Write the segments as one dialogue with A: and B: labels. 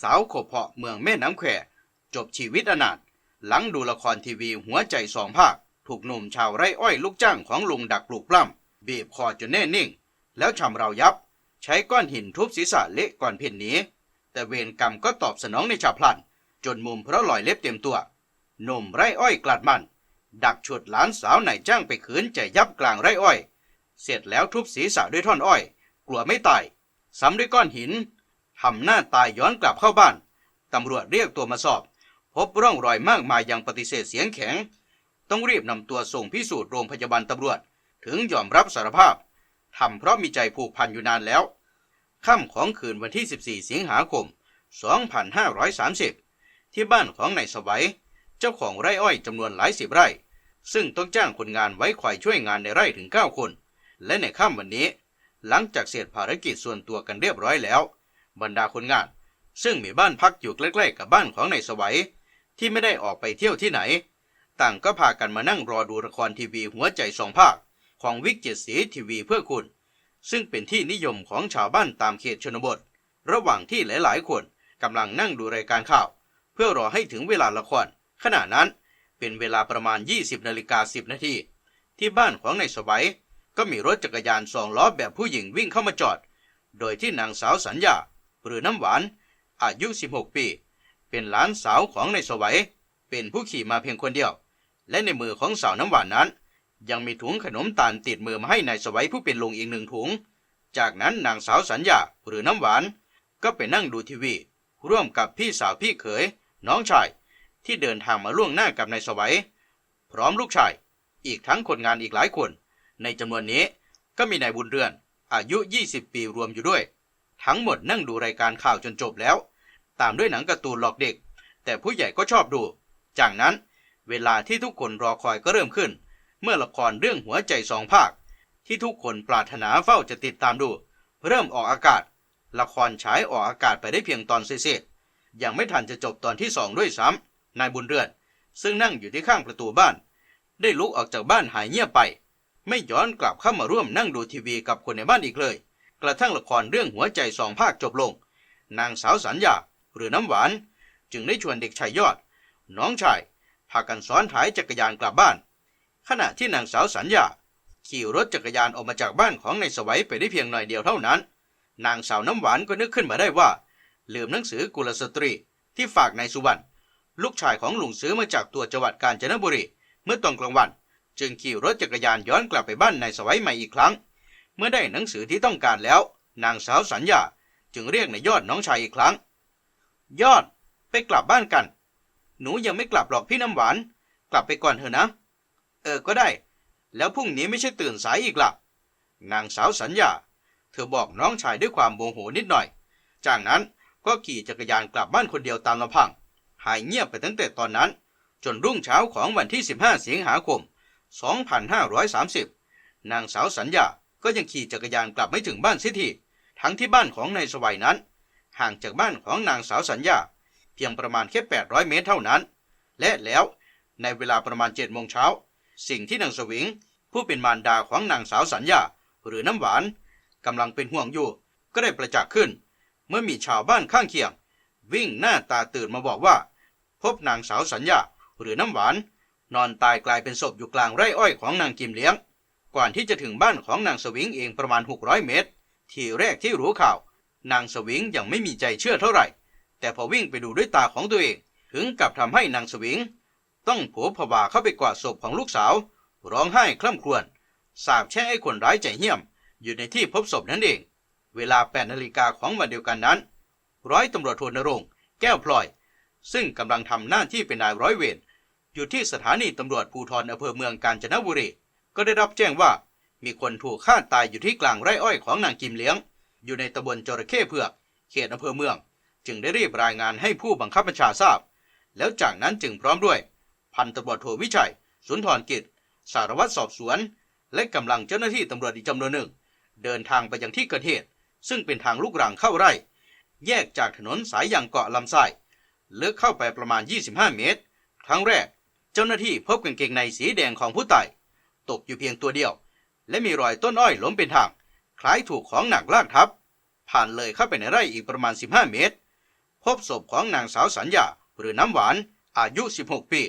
A: สาวขบเพาะเมืองแม่น้ำแควจบชีวิตอนาถหลังดูละครทีวีหัวใจสองภาค ถูกหนุ่มชาวไร่อ้อยลูกจ้างของลุงดักปลูกปล้ำบีบคอจนแน่นิ่ง แล้วชำเรายับ ใช้ก้อนหินทุบศีรษะเละก่อนเพ่นหนีแต่เวรกรรมก็ตอบสนองในฉับพลัน จนมุมเพราะรอยเล็บเต็มตัวหนุ่มไร่อ้อยกลัดมัน ดักฉุดหลานสาวนายจ้างไปขืนใจยับกลางไร่อ้อย เสร็จแล้วทุบศีรษะด้วยท่อนอ้อย กลัวไม่ตายซ้ำด้วยก้อนหิน ทำหน้าตายย้อนกลับเข้าบ้าน ตำรวจเรียกตัวมาสอบ พบร่องรอยมากมายยังปฏิเสธเสียงแข็ง ต้องรีบนำตัวส่งพิสูจน์โรงพยาบาลตำรวจ ถึงยอมรับสารภาพทำเพราะมีใจผูกพันอยู่นานแล้ว ค่ำของคืนวันที่ 14 สิงหาคม 2530 ที่บ้านของนายสวัย เจ้าของไร่อ้อยจำนวนหลายสิบไร่ ซึ่งต้องจ้างคนงานไว้คอยช่วยงานในไร่ถึง 9 คน และในค่ำวันนี้ หลังจากเสร็จภารกิจส่วนตัวกันเรียบร้อยแล้ว บรรดาคนงาน ซึ่งมีบ้านพักอยู่ใกล้ๆกับบ้านของนายสวัย ที่ไม่ได้ออกไปเที่ยวที่ไหน ต่างก็พากันมานั่งรอดูละครทีวีหัวใจสองภาค ของวิกเจ็ดสีทีวีเพื่อคุณ ซึ่งเป็นที่นิยมของชาวบ้านตามเขตชนบท ระหว่างที่หลายๆคนกำลังนั่งดูรายการข่าว เพื่อรอให้ถึงเวลาละคร ขณะนั้นเป็นเวลาประมาณ 20นาฬิกา10นาทีที่บ้านของนายสวัยก็มีรถจักรยานสองล้อแบบผู้หญิงวิ่งเข้ามาจอด โดยที่นางสาวสัญญา หรือน้ำหวาน อายุ 16 ปี เป็นหลานสาวของนายสวัย เป็นผู้ขี่มาเพียงคนเดียว และในมือของสาวน้ำหวานนั้น ยังมีถุงขนมตาลติดมือมาให้นายสวัยผู้เป็นลุงอีกหนึ่งถุง จากนั้นนางสาวสัญญาหรือน้ำหวาน ก็ไปนั่งดูทีวี ร่วมกับพี่สาวพี่เขย น้องชาย ที่เดินทางมาล่วงหน้ากับนายสวัย พร้อมลูกชาย อีกทั้งคนงานอีกหลายคน ในจำนวนนี้ก็มีนายบุญเรือนอายุ 20 ปีรวมอยู่ด้วย ทั้งหมดนั่งดูรายการข่าวจนจบแล้ว ตามด้วยหนังการ์ตูนหลอกเด็ก แต่ผู้ใหญ่ก็ชอบดู จากนั้นเวลาที่ทุกคนรอคอยก็เริ่มขึ้น เมื่อละครเรื่องหัวใจสองภาค ที่ทุกคนปรารถนาเฝ้าจะติดตามดู เริ่มออกอากาศ ละครฉายออกอากาศไปได้เพียงตอนเศษๆยังไม่ทันจะจบตอนที่สองด้วยซ้ำนายบุญเรือนซึ่งนั่งอยู่ที่ข้างประตูบ้าน ได้ลุกออกจากบ้านหายเงียบไป ไม่ย้อนกลับเข้ามาร่วมนั่งดูทีวีกับคนในบ้านอีกเลย กระทั่งละครเรื่องหัวใจสองภาคจบลง นางสาวสัญญาหรือน้ำหวาน จึงได้ชวนเด็กชายยอด น้องชาย พากันซ้อนท้ายจักรยานกลับบ้าน ขณะที่นางสาวสัญญา ขี่รถจักรยานออกมาจากบ้านของนายสวัยไปได้เพียงหน่อยเดียวเท่านั้น นางสาวน้ำหวานก็นึกขึ้นมาได้ว่า ลืมหนังสือกุลสตรี ที่ฝากนายสุวรรณลูกชายของลุงซื้อมาจากตัวจังหวัดกาญจนบุรีเมื่อตอนกลางวัน จึงขี่รถจักรยานย้อนกลับไปบ้านนายสวัยใหม่อีกครั้ง เมื่อได้หนังสือที่ต้องการแล้ว นางสาวสัญญาจึงเรียกนายยอดน้องชายอีกครั้ง ยอดไปกลับบ้านกัน หนูยังไม่กลับหรอกพี่น้ำหวาน กลับไปก่อนเถอะนะ เออก็ได้ แล้วพรุ่งนี้ไม่ใช่ตื่นสายอีกล่ะ นางสาวสัญญา เธอบอกน้องชายด้วยความโมโหนิดหน่อย จากนั้นก็ขี่จักรยานกลับบ้านคนเดียวตามลำพัง หายเงียบไปตั้งแต่ตอนนั้น จนรุ่งเช้าของวันที่ 15 สิงหาคม 2530 นางสาวสัญญา ก็ยังขี่จักรยานกลับไม่ถึงบ้านเสียทีทั้งที่บ้านของนายสวัยนั้น ห่างจากบ้านของนางสาวสัญญา เพียงประมาณแค่ 800 เมตรเท่านั้น และแล้วในเวลาประมาณ7โมงเช้า สิ่งที่นางสวิง ผู้เป็นมารดาของนางสาวสัญญา หรือน้ำหวานกำลังเป็นห่วงอยู่ ก็ได้ประจักษ์ขึ้น เมื่อมีชาวบ้านข้างเคียง วิ่งหน้าตาตื่นมาบอกว่า พบนางสาวสัญญา หรือน้ำหวาน นอนตายกลายเป็นศพอยู่กลางไร่อ้อยของนางกิมเลี้ยง ก่อนที่จะถึงบ้านของนางสวิงเองประมาณ 600 เมตร ทีแรกที่รู้ข่าว นางสวิงยังไม่มีใจเชื่อเท่าไหร่ แต่พอวิ่งไปดูด้วยตาของตัวเอง ถึงกับทำให้นางสวิง ต้องโผผวาเข้าไปกวาดศพของลูกสาว ร้องไห้คร่ำครวญสาบแช่งไอ้คนร้ายใจเหี้ยม อยู่ในที่พบศพนั่นเอง เวลา8นาฬิกาของวันเดียวกันนั้น ร้อยตำรวจโทนรงแก้วพลอย ซึ่งกำลังทำหน้าที่เป็นนายร้อยเวรอยู่ที่สถานีตำรวจภูธรอำเภอเมืองกาญจนบุรี ก็ได้รับแจ้งว่า มีคนถูกฆ่าตายอยู่ที่กลางไร่อ้อยของนางกิมเลี้ยง อยู่ในตำบลจระเข้เผือก เขตอำเภอเมือง จึงได้รีบรายงานให้ผู้บังคับบัญชาทราบ แล้วจากนั้นจึงพร้อมด้วย พันตำรวจโทวิชัย สุนทรกิจ สารวัตรสอบสวน และกำลังเจ้าหน้าที่ตำรวจอีกจำนวนหนึ่ง เดินทางไปยังที่เกิดเหตุ ซึ่งเป็นทางลูกรังเข้าไร่ แยกจากถนนสายยางเกาะลำไส้ลึกเข้าไปประมาณ 25 เมตร ครั้งแรก เจ้าหน้าที่พบกางเกงในสีแดงของผู้ตาย ตกอยู่เพียงตัวเดียว และมีรอยต้นอ้อยล้มเป็นทาง คล้ายถูกของหนักลากทับ ผ่านเลยเข้าไปในไร่อีกประมาณ 15 เมตร พบศพของนางสาวสัญญาหรือน้ำหวานอายุ 16 ปี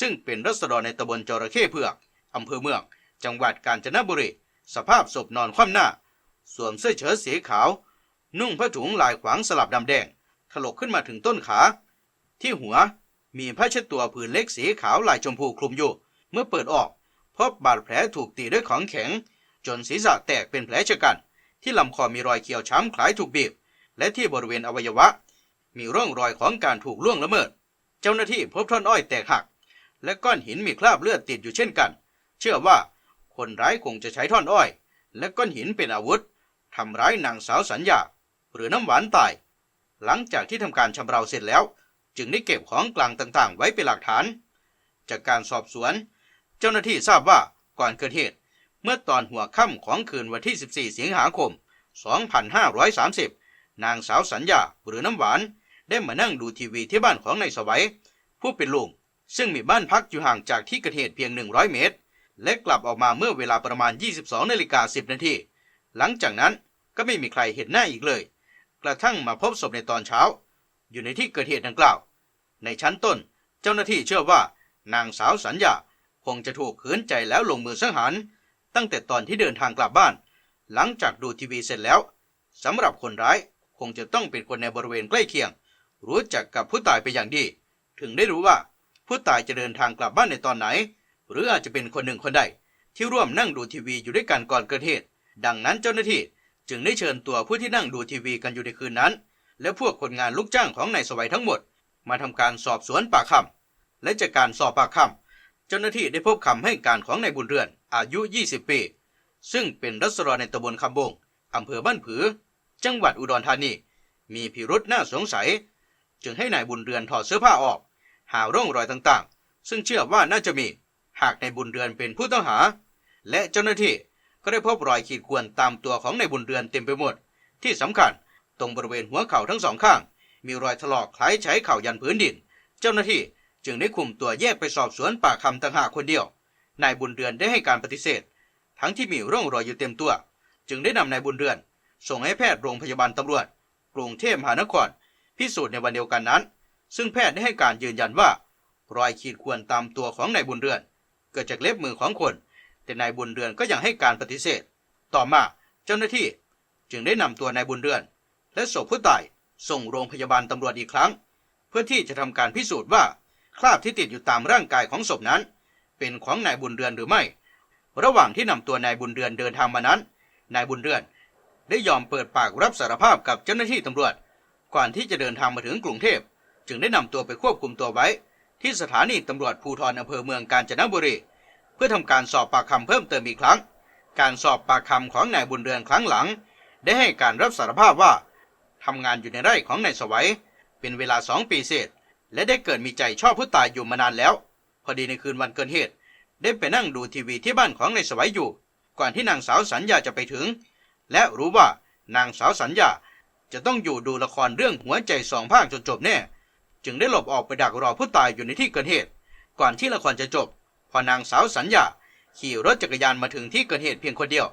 A: ซึ่งเป็นรัษฎรในตำบลจระเข้เผือกอำเภอเมือง จังหวัดกาญจนบุรี สภาพศพนอนคว่ำหน้า สวมเสื้อเชิ้ตสีขาว นุ่งผ้าถุงลายขวางสลับดำแดง ถลกขึ้นมาถึงต้นขา ที่หัวมีผ้าเช็ดตัวผืนเล็กสีขาวลายชมพูคลุมอยู่ เมื่อเปิดออก พบบาดแผลถูกตีด้วยของแข็ง จนศีรษะแตกเป็นแผลชะกัน ที่ลำคอมีรอยเขียวช้ำคล้ายถูกบีบ และที่บริเวณอวัยวะ มีร่องรอยของการถูกล่วงละเมิด เจ้าหน้าที่พบท่อนอ้อยแตกหัก และก้อนหินมีคราบเลือดติดอยู่เช่นกัน เชื่อว่าคนร้ายคงจะใช้ท่อนอ้อย และก้อนหินเป็นอาวุธทำร้ายนางสาวสัญญา หรือน้ำหวานตาย หลังจากที่ทำการชำเราเสร็จแล้ว จึงได้เก็บของกลางต่างๆ ไว้เป็นหลักฐาน จากการสอบสวน เจ้าหน้าที่ทราบว่าก่อนเกิดเหตุ เมื่อตอนหัวค่ำของคืนวันที่ 14 สิงหาคม 2530 นางสาวสัญญาหรือน้ำหวานได้มานั่งดูทีวีที่บ้านของนายสวัย ผู้เป็นลุงซึ่งมีบ้านพักอยู่ห่างจากที่เกิดเหตุเพียง 100 เมตร และกลับออกมาเมื่อเวลาประมาณ 22นาฬิกา10 นาที หลังจากนั้นก็ไม่มีใครเห็นหน้าอีกเลย กระทั่งมาพบศพในตอนเช้า อยู่ในที่เกิดเหตุดังกล่าว ในชั้นต้น เจ้าหน้าที่เชื่อว่า นางสาวสัญญา งจะถูกขืนใจแล้วลงมือสังหารตั้งแต่ตอนที่เดินทางกลับบ้าน หลังจากดูทีวีเสร็จแล้วสำหรับคนร้ายคงจะต้องเป็นคนในบริเวณใกล้เคียง รู้จักกับผู้ตายไปอย่างดี ถึงได้รู้ว่าผู้ตายจะเดินทางกลับบ้านในตอนไหน หรืออาจจะเป็นคนหนึ่งคนใด ที่ร่วมนั่งดูทีวีอยู่ด้วยกันก่อนเกิดเหตุดังนั้นเจ้าหน้าที่จึงได้เชิญตัวผู้ที่นั่งดูทีวีกันอยู่ในคืนนั้น และพวกคนงานลูกจ้างของนายสวัยทั้งหมด มาทำการสอบสวนปากคำและจากการสอบปากคำ เจ้าหน้าที่ได้พบคำให้การของนายบุญเรือนอายุ 20 ปี ซึ่งเป็นรัศดรในตำบลคำบงอำเภอบ้านผือ จังหวัดอุดรธานี มีพิรุษน่าสงสัย จึงให้นายบุญเรือนถอดเสื้อผ้าออก หาร่องรอยต่างๆ ซึ่งเชื่อว่าน่าจะมี หากนายบุญเรือนเป็นผู้ต้องหา และเจ้าหน้าที่ก็ได้พบรอยขีดข่วนตามตัวของนายบุญเรือนเต็มไปหมด ที่สำคัญตรงบริเวณหัวเข่าทั้งสองข้าง มีรอยถลอกคล้ายใช้เข่ายันพื้นดิน เจ้าหน้าที่ จึงได้คุมตัวแยกไปสอบสวนปากคำต่างหากคนเดียวนายบุญเรือนได้ให้การปฏิเสธ ทั้งที่มีร่องรอยอยู่เต็มตัว จึงได้นำนายบุญเรือน ส่งให้แพทย์โรงพยาบาลตำรวจกรุงเทพมหานครพิสูจน์ในวันเดียวกันนั้น ซึ่งแพทย์ได้ให้การยืนยันว่า รอยขีดข่วนตามตัวของนายบุญเรือน เกิดจากเล็บมือของคน แต่นายบุญเรือนก็ยังให้การปฏิเสธ ต่อมาเจ้าหน้าที่จึงได้นำตัวนายบุญเรือน และศพผู้ตายส่งโรงพยาบาลตำรวจอีกครั้ง เพื่อที่จะทำการพิสูจน์ว่า คราบที่ติดอยู่ตามร่างกายของศพนั้น เป็นของนายบุญเรือนหรือไม่ ระหว่างที่นำตัวนายบุญเรือนเดินทางมานั้น นายบุญเรือนได้ยอมเปิดปากรับสารภาพกับเจ้าหน้าที่ตำรวจ ก่อนที่จะเดินทางมาถึงกรุงเทพ จึงได้นำตัวไปควบคุมตัวไว้ ที่สถานีตำรวจภูธรอำเภอเมืองกาญจนบุรี เพื่อทำการสอบปากคำเพิ่มเติมอีกครั้ง การสอบปากคำของนายบุญเรือนครั้งหลัง ได้ให้การรับสารภาพว่าทำงานอยู่ในไร่ของนายสวัยเป็นเวลาสองปีเศษ และได้เกิดมีใจชอบผู้ตายอยู่มานานแล้ว พอดีในคืนวันเกิดเหตุ ได้ไปนั่งดูทีวีที่บ้านของนายสวัยอยู่ ก่อนที่นางสาวสัญญาจะไปถึง และรู้ว่านางสาวสัญญาจะต้องอยู่ดูละครเรื่องหัวใจสองภาคจนจบแน่ จึงได้หลบออกไปดักรอผู้ตายอยู่ในที่เกิดเหตุ ก่อนที่ละครจะจบ พอนางสาวสัญญาขี่รถจักรยานมาถึงที่เกิดเหตุเพียงคนเดียว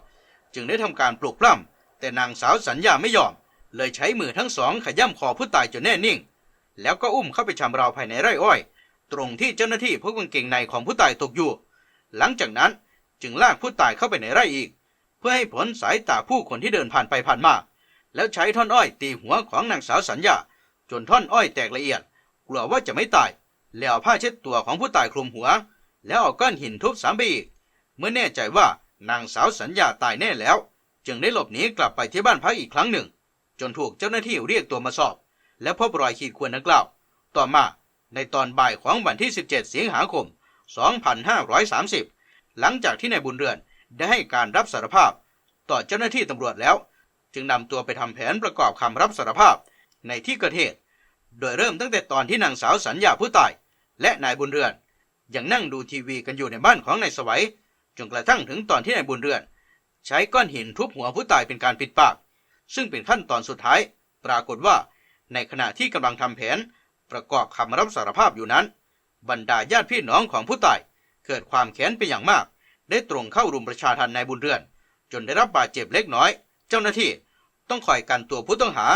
A: จึงได้ทำการปลุกปล้ำแต่นางสาวสัญญาไม่ยอม เลยใช้มือทั้งสองขย้ำคอผู้ตายจนแน่นิ่ง แล้วก็อุ้มเข้าไปชำเราภายในไร่อ้อย ตรงที่เจ้าหน้าที่พบกางเกงในของผู้ตายตกอยู่ หลังจากนั้นจึงลากผู้ตายเข้าไปในไร่อีก เพื่อให้ผลสายตาผู้คนที่เดินผ่านไปผ่านมา แล้วใช้ท่อนอ้อยตีหัวของนางสาวสัญญา จนท่อนอ้อยแตกละเอียด กลัวว่าจะไม่ตาย แล้วผ้าเช็ดตัวของผู้ตายคลุมหัว แล้วเอาก้อนหินทุบซ้ำไปอีก เมื่อแน่ใจว่านางสาวสัญญาตายแน่แล้ว จึงได้หลบหนีกลับไปที่บ้านพักอีกครั้งหนึ่ง จนถูกเจ้าหน้าที่เรียกตัวมาสอบ และพบรอยขีดข่วนดังกล่าว ต่อมาในตอนบ่ายของวันที่ 17 สิงหาคม 2530 หลังจากที่นายบุญเรือนได้ให้การรับสารภาพ ต่อเจ้าหน้าที่ตำรวจแล้ว จึงนำตัวไปทำแผนประกอบคำรับสารภาพในที่เกิดเหตุ โดยเริ่มตั้งแต่ตอนที่นางสาวสัญญาผู้ตาย และนายบุญเรือน ยังนั่งดูทีวีกันอยู่ในบ้านของนายสวัยจนกระทั่งถึงตอนที่นายบุญเรือน ใช้ก้อนหินทุบหัวผู้ตายเป็นการปิดปาก ซึ่งเป็นขั้นตอนสุดท้าย ปรากฏว่า ในขณะที่กำลังทำแผน ประกอบคำรับสารภาพอยู่นั้น บรรดาญาติพี่น้องของผู้ตายเกิดความแค้นเป็นอย่างมาก ได้ตรงเข้ารุมประชาทันนายบุญเรือน จนได้รับบาดเจ็บเล็กน้อย เจ้าหน้าที่ต้องคอยกันตัวผู้ต้องหา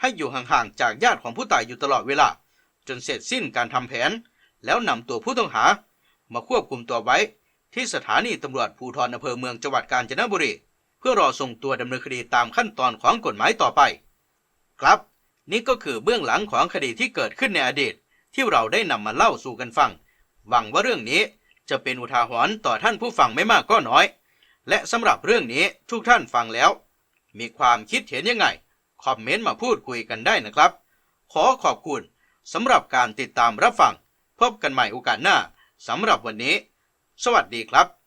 A: ให้อยู่ห่างๆจากญาติของผู้ตายอยู่ตลอดเวลา จนเสร็จสิ้นการทำแผน แล้วนำตัวผู้ต้องหา มาควบคุมตัวไว้ ที่สถานีตำรวจภูธรอำเภอเมืองจังหวัดกาญจนบุรี เพื่อรอส่งตัวดำเนินคดีตามขั้นตอนของกฎหมายต่อไป ครับ นี่ก็คือเบื้องหลังของคดีที่เกิดขึ้นในอดีต ที่เราได้นำมาเล่าสู่กันฟัง หวังว่าเรื่องนี้จะเป็นอุทาหรณ์ต่อท่านผู้ฟังไม่มากก็น้อย และสำหรับเรื่องนี้ทุกท่านฟังแล้ว มีความคิดเห็นยังไง คอมเมนต์มาพูดคุยกันได้นะครับ ขอขอบคุณสำหรับการติดตามรับฟัง พบกันใหม่โอกาสหน้าสำหรับวันนี้ สวัสดีครับ